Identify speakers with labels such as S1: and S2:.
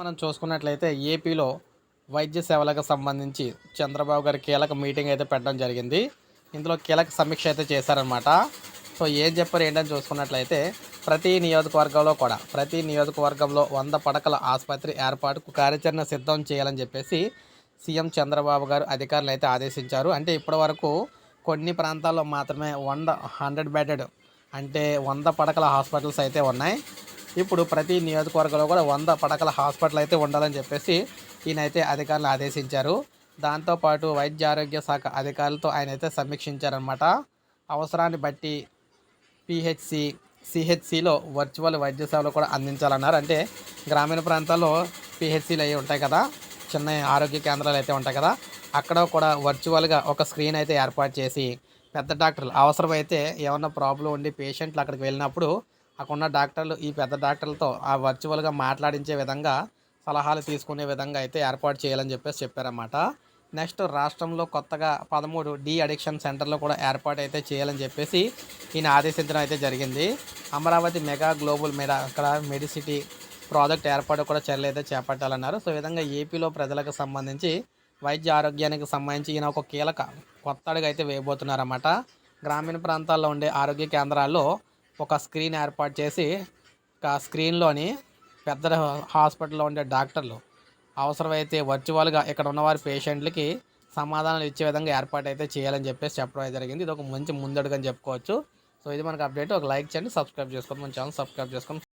S1: మనం చూసుకున్నట్లయితే ఏపీలో వైద్య సేవలకు సంబంధించి చంద్రబాబు గారి కీలక మీటింగ్ అయితే పెట్టడం జరిగింది. ఇందులో కీలక సమీక్ష అయితే చేశారనమాట సో ఏం చెప్పారు ఏంటని చూసుకున్నట్లయితే ప్రతి నియోజకవర్గంలో కూడా ప్రతి నియోజకవర్గంలో వంద పడకల ఆసుపత్రి ఏర్పాటుకు కార్యాచరణ సిద్ధం చేయాలని చెప్పేసి సీఎం చంద్రబాబు గారు అధికారులు అయితే ఆదేశించారు. అంటే ఇప్పటివరకు కొన్ని ప్రాంతాల్లో మాత్రమే వంద హండ్రెడ్ బెడెడ్ అంటే వంద పడకల హాస్పిటల్స్ అయితే ఉన్నాయి. ఇప్పుడు ప్రతి నియోజకవర్గంలో కూడా వంద పడకల హాస్పిటల్ అయితే ఉండాలని చెప్పేసి ఈయనైతే అధికారులు ఆదేశించారు. దాంతోపాటు వైద్య ఆరోగ్య శాఖ అధికారులతో ఆయన అయితే సమీక్షించారనమాట అవసరాన్ని బట్టి పిహెచ్సి సిహెచ్సిలో వర్చువల్ వైద్య సేవలు కూడా అందించాలన్నారు. అంటే గ్రామీణ ప్రాంతాల్లో పిహెచ్సిలు అవి ఉంటాయి కదా చిన్న ఆరోగ్య కేంద్రాలు అయితే ఉంటాయి కదా అక్కడ కూడా వర్చువల్గా ఒక స్క్రీన్ అయితే ఏర్పాటు చేసి పెద్ద డాక్టర్లు అవసరమైతే ఏమన్నా ప్రాబ్లం ఉండి పేషెంట్లు అక్కడికి వెళ్ళినప్పుడు అక్కడ డాక్టర్లు ఈ పెద్ద డాక్టర్లతో ఆ వర్చువల్గా మాట్లాడించే విధంగా సలహాలు తీసుకునే విధంగా అయితే ఏర్పాటు చేయాలని చెప్పేసి చెప్పారన్నమాట. నెక్స్ట్ రాష్ట్రంలో కొత్తగా పదమూడు డి అడిక్షన్ సెంటర్లు కూడా ఏర్పాటు అయితే చేయాలని చెప్పేసి ఈయన ఆదేశించడం అయితే జరిగింది. అమరావతి మెగా గ్లోబల్ మెడా అక్కడ మెడిసిటీ ప్రాజెక్ట్ ఏర్పాటు కూడా చర్యలు అయితే చేపట్టాలన్నారు. సో విధంగా ఏపీలో ప్రజలకు సంబంధించి వైద్య ఆరోగ్యానికి సంబంధించి ఈయన ఒక కీలక కొత్త అడుగు అయితే వేయబోతున్నారన్నమాట. గ్రామీణ ప్రాంతాల్లో ఉండే ఆరోగ్య కేంద్రాల్లో ఒక స్క్రీన్ ఏర్పాటు చేసి ఆ స్క్రీన్లోని పెద్ద హాస్పిటల్లో ఉండే డాక్టర్లు అవసరమైతే వర్చువల్గా ఇక్కడ ఉన్నవారి పేషెంట్లకి సమాధానాలు ఇచ్చే విధంగా ఏర్పాటు అయితే చేయాలని చెప్పేసి చెప్పడం జరిగింది. ఇది ఒక మంచి ముందడుగు అని చెప్పుకోవచ్చు. సో ఇది మనకు అప్డేట్. ఒక లైక్ చేయండి సబ్స్క్రైబ్ చేసుకోండి. మన ఛానల్ సబ్స్క్రైబ్ చేసుకోండి.